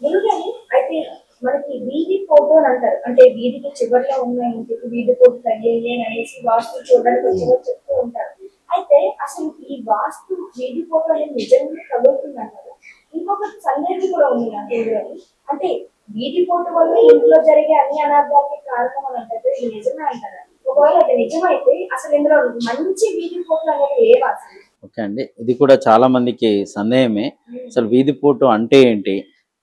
గురుగారు అయితే మనకి వీధి ఫోటో అని అంటారు. అంటే వీధికి చివరిలో ఉన్న ఇంటికి వీధి ఫోటో తగ్గేది అని అనేసి వాస్తు చూడడానికి వచ్చేవారు చెప్తూ ఉంటారు. అయితే అసలు ఈ వాస్తు వీధి ఫోటో అనేది నిజంగా తగులుతుంది అంటారు ఇంకొక సందేహం కూడా ఉంది నాకు గురుగారు అంటే వీధి ఫోటో వల్ల ఇంట్లో జరిగే అన్ని అనార్థాలకి కారణం అని అంటారు. ఇది నిజమే అంటారు? ఒకవేళ అది నిజమైతే అసలు ఇందులో మంచి వీధి ఫోటోలు అనేది లేవా ఓకే అండి. ఇది కూడా చాలా మందికి సందేహమే. అసలు వీధి పోటు అంటే ఏంటి?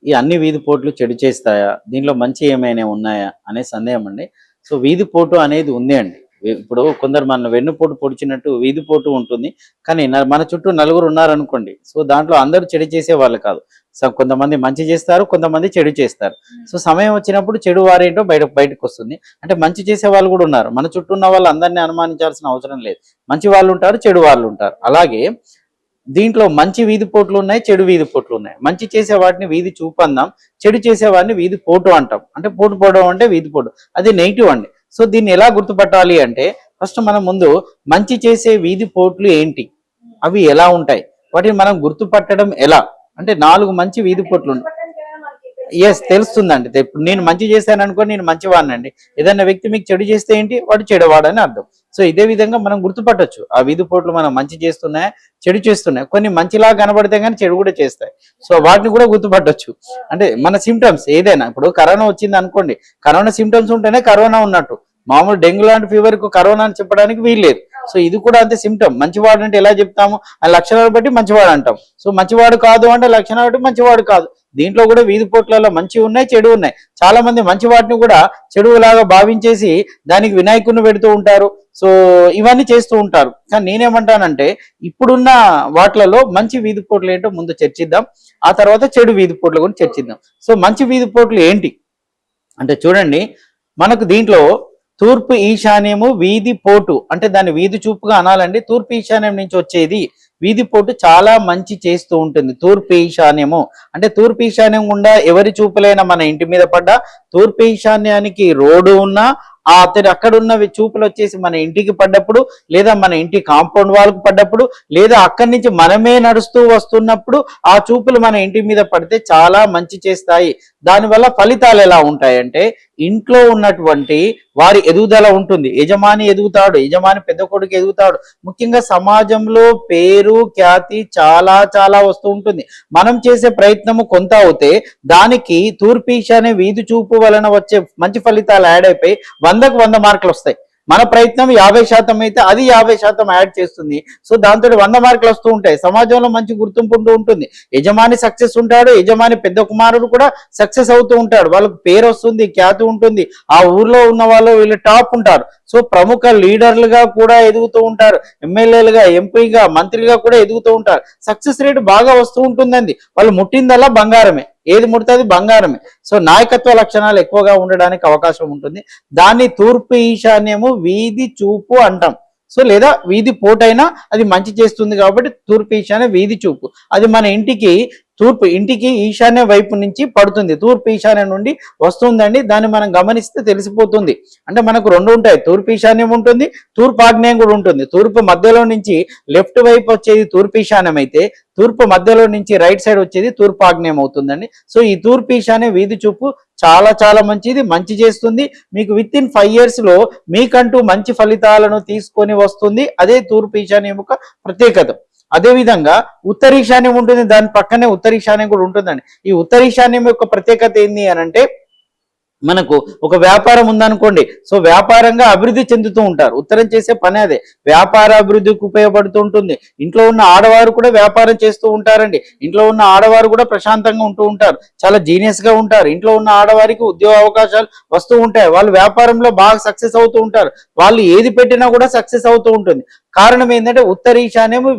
ఈ అన్ని వీధి పోట్లు చెడు చేస్తాయా? దీంట్లో మంచి ఏమైనా ఉన్నాయా? అనే సందేహం అండి. సో వీధి పోటు అనేది ఉంది అండి. ఇప్పుడు కొందరు మన వెన్నుపోటు పొడిచినట్టు వీధి పోటు ఉంటుంది. కానీ మన చుట్టూ నలుగురు ఉన్నారనుకోండి సో దాంట్లో అందరూ చెడు చేసే వాళ్ళు కాదు. సో కొంతమంది మంచి చేస్తారు కొంతమంది చెడు చేస్తారు. సో సమయం వచ్చినప్పుడు చెడు వారేంటో బయట బయటకు వస్తుంది. అంటే మంచి చేసే వాళ్ళు కూడా ఉన్నారు. మన చుట్టూ ఉన్న వాళ్ళు అందరినీ అనుమానించాల్సిన అవసరం లేదు. మంచి వాళ్ళు ఉంటారు చెడు వాళ్ళు ఉంటారు. అలాగే దీంట్లో మంచి వీధి పోట్లు ఉన్నాయి చెడు వీధి పోట్లు ఉన్నాయి. మంచి చేసే వాటిని వీధి చూపు అందాం చెడు చేసే వాటిని వీధి పోటు అంటాం. అంటే పోటు పోవడం అంటే వీధి పోటు. అది నెగిటివ్ అండి. సో దీన్ని ఎలా గుర్తుపట్టాలి అంటే ఫస్ట్ మనం ముందు మంచి చేసే వీధి పోట్లు ఏంటి? అవి ఎలా ఉంటాయి? వాటిని మనం గుర్తుపట్టడం ఎలా? అంటే నాలుగు మంచి వీధి పోట్లు ఎస్ తెలుస్తుందండి. ఇప్పుడు నేను మంచి చేశాను అనుకో నేను మంచివాడినండి. ఏదైనా వ్యక్తి మీకు చెడు చేస్తే ఏంటి? వాడు చెడువాడని అర్థం. సో ఇదే విధంగా మనం గుర్తుపట్టొచ్చు. ఆ వీధి పోట్లు మనం మంచి చేస్తున్నాయి చెడు చేస్తున్నాయి? కొన్ని మంచిలా కనబడితే కానీ చెడు కూడా చేస్తాయి. సో వాటిని కూడా గుర్తుపట్టొచ్చు. అంటే మన సిమ్టమ్స్ ఏదైనా ఇప్పుడు కరోనా వచ్చింది అనుకోండి కరోనా సిమ్టమ్స్ ఉంటేనే కరోనా ఉన్నట్టు. మామూలు డెంగ్యూ లాంటి ఫీవర్కు కరోనా అని చెప్పడానికి వీల్లేదు. సో ఇది కూడా అంతే సిమ్టమ్ మంచివాడు అంటే ఎలా చెప్తాము? ఆ లక్షణాలు బట్టి మంచివాడు అంటాం. సో మంచివాడు కాదు అంటే లక్షణాలు బట్టి మంచివాడు కాదు. దీంట్లో కూడా వీధి పోట్లలో మంచి ఉన్నాయి చెడు ఉన్నాయి. చాలా మంది మంచి వాటిని కూడా చెడువులాగా భావించేసి దానికి వినాయకుడిని పెడుతూ ఉంటారు. సో ఇవన్నీ చేస్తూ ఉంటారు. కానీ నేనేమంటానంటే ఇప్పుడున్న వాటిలలో మంచి వీధి పోట్లు ఏంటో ముందు చర్చిద్దాం. ఆ తర్వాత చెడు వీధి పోట్ల గురించి చర్చిద్దాం. సో మంచి వీధి పోట్లు ఏంటి? అంటే చూడండి మనకు దీంట్లో తూర్పు ఈశాన్యము వీధి పోటు. అంటే దాన్ని వీధి చూపుగా అనాలండి. తూర్పు ఈశాన్యం నుంచి వచ్చేది వీధి పోటు చాలా మంచి చేస్తూ ఉంటుంది. తూర్పు ఈశాన్యము. అంటే తూర్పు ఈశాన్యం గుండా ఎవరి చూపులైనా మన ఇంటి మీద పడ్డా తూర్పు ఈశాన్యానికి రోడ్డు ఉన్నా ఆ అతడు అక్కడ ఉన్న చూపులు వచ్చేసి మన ఇంటికి పడ్డప్పుడు లేదా మన ఇంటి కాంపౌండ్ వాళ్ళకు పడ్డప్పుడు లేదా అక్కడి నుంచి మనమే నడుస్తూ వస్తున్నప్పుడు ఆ చూపులు మన ఇంటి మీద పడితే చాలా మంచి చేస్తాయి. దానివల్ల ఫలితాలు ఎలా ఉంటాయంటే ఇంట్లో ఉన్నటువంటి వారి ఎదుగుదల ఉంటుంది. యజమాని ఎదుగుతాడు యజమాని పెద్ద కొడుకు ఎదుగుతాడు. ముఖ్యంగా సమాజంలో పేరు ఖ్యాతి చాలా చాలా వస్తూ ఉంటుంది. మనం చేసే ప్రయత్నము కొంత అవుతే దానికి తూర్పీశానే వీధి చూపు వలన వచ్చే మంచి ఫలితాలు యాడ్ అయిపోయి వందకు వంద మార్కులు వస్తాయి. మన ప్రయత్నం యాభై శాతం అయితే అది యాభై శాతం యాడ్ చేస్తుంది. సో దాంతో వంద మార్కులు వస్తూ ఉంటాయి. సమాజంలో మంచి గుర్తింపు ఉంటూ ఉంటుంది. యజమాని సక్సెస్ ఉంటాడు. యజమాని పెద్ద కుమారుడు కూడా సక్సెస్ అవుతూ ఉంటాడు. వాళ్ళకు పేరు వస్తుంది ఖ్యాతి ఉంటుంది. ఆ ఊర్లో ఉన్న వాళ్ళు వీళ్ళు టాప్ ఉంటారు. సో ప్రముఖ లీడర్లుగా కూడా ఎదుగుతూ ఉంటారు. ఎమ్మెల్యేలుగా ఎంపీగా మంత్రిగా కూడా ఎదుగుతూ ఉంటారు. సక్సెస్ రేట్ బాగా వస్తూ ఉంటుందండి. వాళ్ళు ముట్టిందల్లా బంగారమే. ఏది ముడుతుంది బంగారమే. సో నాయకత్వ లక్షణాలు ఎక్కువగా ఉండడానికి అవకాశం ఉంటుంది. దాన్ని తూర్పు ఈశాన్యము వీధి చూపు అంటాం. సో లేదా వీధి పోటైనా అది మంచి చేస్తుంది కాబట్టి తూర్పు ఈశాన్య వీధి చూపు. అది మన ఇంటికి తూర్పు ఇంటికి ఈశాన్య వైపు నుంచి పడుతుంది. తూర్పు ఈశాన్యం నుండి వస్తుందండి. దాన్ని మనం గమనిస్తే తెలిసిపోతుంది. అంటే మనకు రెండు ఉంటాయి. తూర్పు ఈశాన్యం ఉంటుంది తూర్పు ఆగ్నేయం కూడా ఉంటుంది. తూర్పు మధ్యలో నుంచి లెఫ్ట్ వైపు వచ్చేది తూర్పు ఈశాన్యం అయితే తూర్పు మధ్యలో నుంచి రైట్ సైడ్ వచ్చేది తూర్పు ఆగ్నేయం అవుతుందండి. సో ఈ తూర్పు ఈశాన్య వీధి చూపు చాలా చాలా మంచిది మంచి చేస్తుంది. మీకు విత్ ఇన్ ఫైవ్ ఇయర్స్లో మీకంటూ మంచి ఫలితాలను తీసుకొని వస్తుంది. అదే తూర్పు ఈశాన్యం యొక్క ప్రత్యేకత. అదే విధంగా ఉత్తర ఈశాన్యం ఉంటుంది దాని పక్కనే ఉత్తర ఈశాన్యం కూడా ఉంటుందండి. ఈ ఉత్తర ఈశాన్యం యొక్క ప్రత్యేకత ఏంది అని అంటే మనకు ఒక వ్యాపారం ఉందనుకోండి సో వ్యాపారంగా అభివృద్ధి చెందుతూ ఉంటారు. ఉత్తరం చేసే పని అదే. వ్యాపార అభివృద్ధికి ఉపయోగపడుతూ ఉంటుంది. ఇంట్లో ఉన్న ఆడవారు కూడా వ్యాపారం చేస్తూ ఉంటారండి. ఇంట్లో ఉన్న ఆడవారు కూడా ప్రశాంతంగా ఉంటూ ఉంటారు. చాలా జీనియస్గా ఉంటారు. ఇంట్లో ఉన్న ఆడవారికి ఉద్యోగ అవకాశాలు వస్తూ ఉంటాయి. వాళ్ళు వ్యాపారంలో బాగా సక్సెస్ అవుతూ ఉంటారు. వాళ్ళు ఏది పెట్టినా కూడా సక్సెస్ అవుతూ ఉంటుంది. కారణం ఏంటంటే ఉత్తర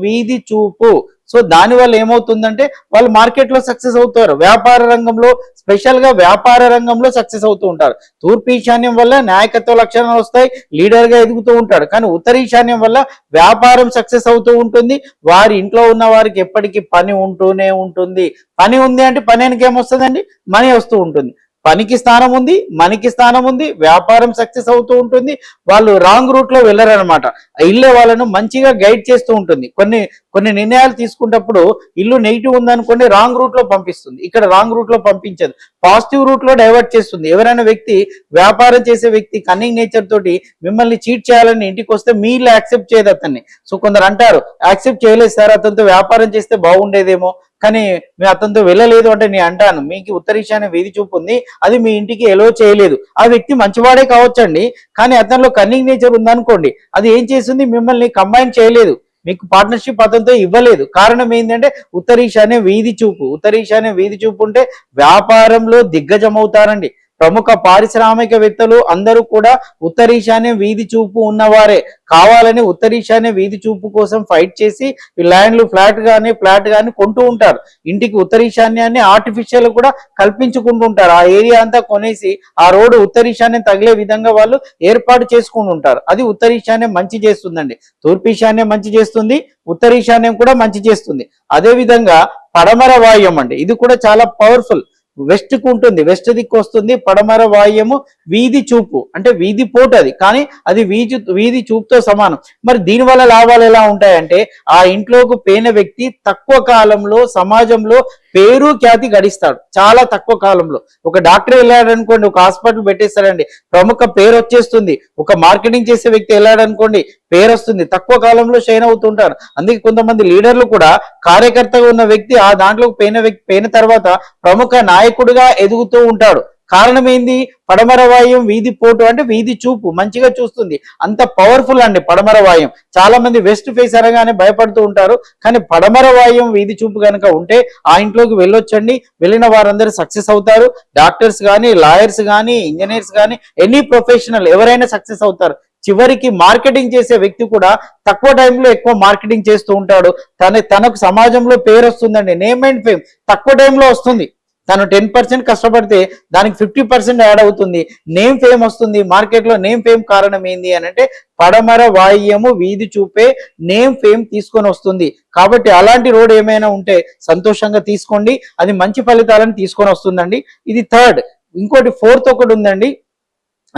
వీధి చూపు. సో దాని వల్ల ఏమవుతుందంటే వాళ్ళు మార్కెట్లో సక్సెస్ అవుతారు. వ్యాపార రంగంలో స్పెషల్గా వ్యాపార రంగంలో సక్సెస్ అవుతూ ఉంటారు. తూర్పు ఈశాన్యం వల్ల నాయకత్వ లక్షణాలు వస్తాయి లీడర్గా ఎదుగుతూ ఉంటాడు. కానీ ఉత్తర ఈశాన్యం వల్ల వ్యాపారం సక్సెస్ అవుతూ ఉంటుంది. వారి ఇంట్లో ఉన్న వారికి ఎప్పటికీ పని ఉంటూనే ఉంటుంది. పని ఉంది అంటే పని ఏమొస్తుందండి? మనీ వస్తూ ఉంటుంది. పనికి స్థానం ఉంది మనకి స్థానం ఉంది వ్యాపారం సక్సెస్ అవుతూ ఉంటుంది. వాళ్ళు రాంగ్ రూట్లో వెళ్ళరనమాట వెళ్ళే వాళ్ళను మంచిగా గైడ్ చేస్తూ ఉంటుంది. కొన్ని కొన్ని నిర్ణయాలు తీసుకున్నప్పుడు ఇల్లు నెగిటివ్ ఉందనుకోండి రాంగ్ రూట్లో పంపిస్తుంది. ఇక్కడ రాంగ్ రూట్లో పంపించదు. పాజిటివ్ రూట్లో డైవర్ట్ చేస్తుంది. ఎవరైనా వ్యక్తి వ్యాపారం చేసే వ్యక్తి కన్నింగ్ నేచర్ తోటి మిమ్మల్ని చీట్ చేయాలని ఇంటికి వస్తే మీరు యాక్సెప్ట్ చేయదు అతన్ని. సో కొందరు అంటారు యాక్సెప్ట్ చేయలేదు సార్ అతనితో వ్యాపారం చేస్తే బాగుండేదేమో. కానీ మీ అతనితో వెళ్ళలేదు అంటే నేను అంటాను. మీకు ఉత్తరీశాన్య వీధి చూపు ఉంది. అది మీ ఇంటికి ఎలో చేయలేదు. ఆ వ్యక్తి మంచివాడే కావచ్చండి. కానీ అతనిలో కన్నింగ్ నేచర్ ఉందనుకోండి అది ఏం చేస్తుంది? మిమ్మల్ని కంబైన్ చేయలేదు. మీకు పార్ట్నర్షిప్ పద్ధతితో ఇవ్వలేదు. కారణం ఏంటంటే ఉత్తరీశాన్య వీధి చూపు. ఉత్తరీశాన్య వీధి చూపు ఉంటే వ్యాపారంలో దిగ్గజమవుతారండి. ప్రముఖ పారిశ్రామికవేత్తలు అందరూ కూడా ఉత్తరీశాన్య వీధి చూపు ఉన్నవారే. కావాలని ఉత్తరీశాన్య వీధి చూపు కోసం ఫైట్ చేసి ఈ ల్యాండ్లు ఫ్లాట్ కానీ ఫ్లాట్ కానీ కొంటూ ఉంటారు. ఇంటికి ఉత్తరీశాన్యాన్ని ఆర్టిఫిషియల్ కూడా కల్పించుకుంటూ ఉంటారు. ఆ ఏరియా అంతా కొనేసి ఆ రోడ్డు ఉత్తరీశాన్యం తగిలే విధంగా వాళ్ళు ఏర్పాటు చేసుకుంటుంటారు అది ఉత్తరీశాన్యం మంచి చేస్తుందండి. తూర్పీశాన్యం మంచి చేస్తుంది ఉత్తరీశాన్యం కూడా మంచి చేస్తుంది. అదే విధంగా పడమర వాయుం అండి ఇది కూడా చాలా పవర్ఫుల్. వెస్ట్కు ఉంటుంది వెస్ట్ దిక్కు వస్తుంది పడమర వాయుము వీధి చూపు. అంటే వీధి పోటు అది. కానీ అది వీధి వీధి చూపుతో సమానం. మరి దీని వల్ల లాభాలు ఎలా ఉంటాయంటే ఆ ఇంట్లోకి పోయిన వ్యక్తి తక్కువ కాలంలో సమాజంలో పేరు ఖ్యాతి గడిస్తాడు. చాలా తక్కువ కాలంలో. ఒక డాక్టర్ వెళ్ళాడు అనుకోండి ఒక హాస్పిటల్ పెట్టేస్తాడండి ప్రముఖ పేరు వచ్చేస్తుంది. ఒక మార్కెటింగ్ చేసే వ్యక్తి వెళ్ళాడు అనుకోండి పేరు వస్తుంది. తక్కువ కాలంలో షైన్ అవుతుంటారు అందుకే కొంతమంది లీడర్లు కూడా కార్యకర్తగా ఉన్న వ్యక్తి ఆ దాంట్లో పోయిన వ్యక్తి పోయిన తర్వాత ప్రముఖ నాయకుడిగా ఎదుగుతూ ఉంటాడు. కారణం ఏంది? పడమర వాయుం వీధి పోటు అంటే వీధి చూపు మంచిగా చూస్తుంది. అంత పవర్ఫుల్ అండి పడమర వాయుం చాలా మంది వెస్ట్ ఫేస్ అనగానే భయపడుతూ ఉంటారు. కానీ పడమర వాయుం వీధి చూపు కనుక ఉంటే ఆ ఇంట్లోకి వెళ్ళొచ్చండి. వెళ్ళిన వారందరూ సక్సెస్ అవుతారు. డాక్టర్స్ కానీ లాయర్స్ కానీ ఇంజనీర్స్ కానీ ఎనీ ప్రొఫెషనల్ ఎవరైనా సక్సెస్ అవుతారు. చివరికి మార్కెటింగ్ చేసే వ్యక్తి కూడా తక్కువ టైంలో ఎక్కువ మార్కెటింగ్ చేస్తూ ఉంటాడు. తన తనకు సమాజంలో పేరు వస్తుందండి. నేమ్ అండ్ ఫేమ్ తక్కువ టైంలో వస్తుంది. తను టెన్ పర్సెంట్ కష్టపడితే దానికి ఫిఫ్టీ పర్సెంట్ యాడ్ అవుతుంది. నేమ్ ఫేమ్ వస్తుంది. మార్కెట్లో నేమ్ ఫేమ్ కారణం ఏంది అని అంటే పడమర వాయుము వీధి చూపే నేమ్ ఫేమ్ తీసుకొని వస్తుంది. కాబట్టి అలాంటి రోడ్ ఏమైనా ఉంటే సంతోషంగా తీసుకోండి. అది మంచి ఫలితాలను తీసుకొని వస్తుందండి. ఇది థర్డ్. ఇంకోటి ఫోర్త్ ఒకటి ఉందండి.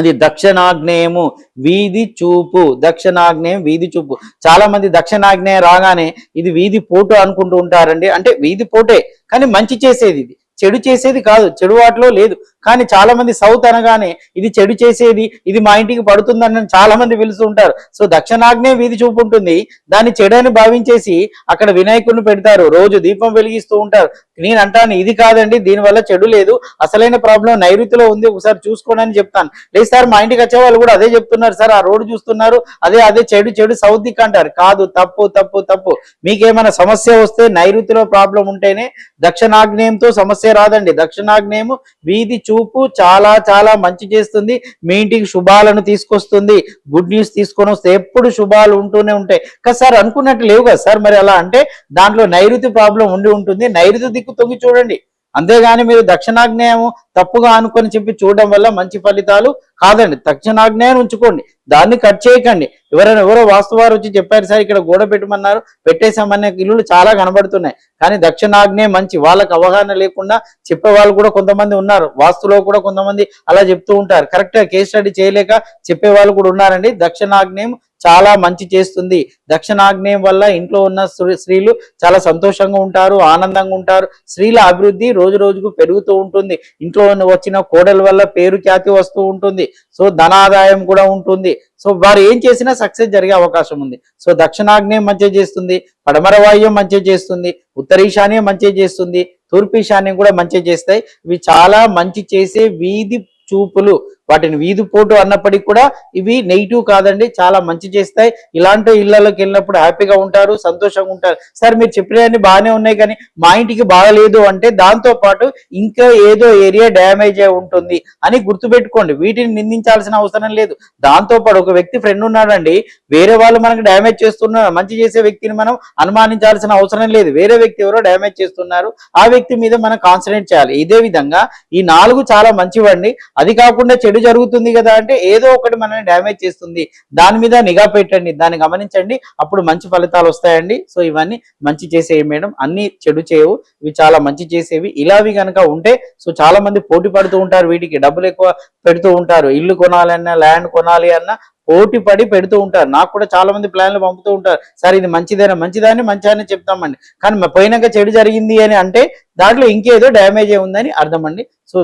అది దక్షిణాగ్నేయము వీధి చూపు. దక్షిణాగ్నేయం వీధి చూపు. చాలా మంది దక్షిణాగ్నేయం రాగానే ఇది వీధి పోటు అనుకుంటూ ఉంటారండి. అంటే వీధి పోటే. కానీ మంచి చేసేది ఇది. చెడు చేసేది కాదు చెడు వాటిలో లేదు. కానీ చాలా మంది సౌత్ అనగానే ఇది చెడు చేసేది ఇది మా ఇంటికి పడుతుందని చాలా మంది పిలుస్తూ ఉంటారు. సో దక్షిణాగ్నే వీధి చూపు ఉంటుంది దాన్ని చెడు అని భావించేసి అక్కడ వినాయకుడిని పెడతారు. రోజు దీపం వెలిగిస్తూ ఉంటారు. నేను అంటాను ఇది కాదండి దీనివల్ల చెడు లేదు. అసలైన ప్రాబ్లం నైరుతిలో ఉంది. ఒకసారి చూసుకోండి అని చెప్తాను. లేదు సార్ మా ఇంటికి వచ్చే వాళ్ళు కూడా అదే చెప్తున్నారు సార్. ఆ రోడ్డు చూస్తున్నారు. అదే అదే చెడు చెడు సౌత్ దిక్ అంటారు. కాదు తప్పు తప్పు తప్పు. మీకేమైనా సమస్య వస్తే నైరుతిలో ప్రాబ్లం ఉంటేనే దక్షిణాగ్నేయంతో సమస్య రాదండి. దక్షిణాగ్నేయము వీధి చూపు చాలా చాలా మంచి చేస్తుంది. మీ ఇంటికి శుభాలను తీసుకొస్తుంది. గుడ్ న్యూస్ తీసుకొని వస్తే ఎప్పుడు శుభాలు ఉంటూనే ఉంటాయి. కదా సార్ అనుకున్నట్టు లేవు కదా సార్ మరి అలా అంటే దాంట్లో నైరుతి ప్రాబ్లం ఉండి ఉంటుంది. నైరుతి దిక్కు తొంగి చూడండి. అంతేగాని మీరు దక్షిణాగ్నేయం తప్పుగా అనుకొని చెప్పి చూడడం వల్ల మంచి ఫలితాలు కాదండి. దక్షిణాగ్నేయం ఉంచుకోండి. దాన్ని కట్ చేయకండి. ఎవరైనా ఎవరో వాస్తువారు వచ్చి చెప్పారు సార్ ఇక్కడ గోడ పెట్టమన్నారు పెట్టేశామనే ఇల్లులు చాలా కనబడుతున్నాయి. కానీ దక్షిణాగ్నేయం మంచి. వాళ్ళకి అవగాహన లేకుండా చెప్పే వాళ్ళు కూడా కొంతమంది ఉన్నారు. వాస్తులో కూడా కొంతమంది అలా చెప్తూ ఉంటారు. కరెక్ట్గా కేస్ స్టడీ చేయలేక చెప్పే వాళ్ళు కూడా ఉన్నారండి. దక్షిణాగ్నేయం చాలా మంచి చేస్తుంది. దక్షిణాగ్నేయం వల్ల ఇంట్లో ఉన్న స్త్రీలు చాలా సంతోషంగా ఉంటారు ఆనందంగా ఉంటారు. స్త్రీల అభివృద్ధి రోజు రోజుకు పెరుగుతూ ఉంటుంది. ఇంట్లో ఉన్న వచ్చిన కోడల వల్ల పేరు ఖ్యాతి వస్తూ ఉంటుంది. సో ధనాదాయం కూడా ఉంటుంది. సో వారు ఏం చేసినా సక్సెస్ జరిగే అవకాశం ఉంది. సో దక్షిణాగ్నేయం మంచిగా చేస్తుంది పడమర వాయువ్యం మంచిగా చేస్తుంది ఉత్తర ఈశాన్యం మంచిగా చేస్తుంది తూర్పు ఈశాన్యం కూడా మంచిగా చేస్తాయి. ఇవి చాలా మంచి చేసే వీధి చూపులు. వాటిని వీధి పోటు అన్నప్పటికీ కూడా ఇవి నెగిటివ్ కాదండి చాలా మంచి చేస్తాయి. ఇలాంటి ఇళ్ళలోకి వెళ్ళినప్పుడు హ్యాపీగా ఉంటారు సంతోషంగా ఉంటారు. సార్ మీరు చెప్పినవన్నీ బాగానే ఉన్నాయి కానీ మా ఇంటికి బాగలేదు అంటే దాంతో పాటు ఇంకా ఏదో ఏరియా డ్యామేజ్ అయి ఉంటుంది అని గుర్తుపెట్టుకోండి. వీటిని నిందించాల్సిన అవసరం లేదు. దాంతో పాటు ఒక వ్యక్తి ఫ్రెండ్ ఉన్నాడండి వేరే వాళ్ళు మనకు డ్యామేజ్ చేస్తున్నారు మంచి చేసే వ్యక్తిని మనం అనుమానించాల్సిన అవసరం లేదు. వేరే వ్యక్తి ఎవరో డ్యామేజ్ చేస్తున్నారు ఆ వ్యక్తి మీద మనం కాన్సన్ట్రేట్ చేయాలి. ఇదే విధంగా ఈ నాలుగు చాలా మంచివండి. అది కాకుండా చెడు జరుగుతుంది కదా అంటే ఏదో ఒకటి మనల్ని డ్యామేజ్ చేస్తుంది. దాని మీద నిఘా పెట్టండి దాన్ని గమనించండి. అప్పుడు మంచి ఫలితాలు వస్తాయండి. సో ఇవన్నీ మంచి చేసేవి మేడం. అన్ని చెడు చేయవు. ఇవి చాలా మంచి చేసేవి. ఇలావి కనుక ఉంటే సో చాలా మంది పోటీ పడుతూ ఉంటారు వీటికి. డబ్బులు ఎక్కువ పెడుతూ ఉంటారు. ఇల్లు కొనాలన్నా ల్యాండ్ కొనాలి అన్నా పోటీ పడి పెడుతూ ఉంటారు. నాకు కూడా చాలా మంది ప్లాన్లు పంపుతూ ఉంటారు. సార్ ఇది మంచిదేనా? మంచిదని మంచిదని చెప్తామండి. కానీ పోయినాక చెడు జరిగింది అని అంటే దాంట్లో ఇంకేదో డ్యామేజ్ ఉందని అర్థం అండి. సో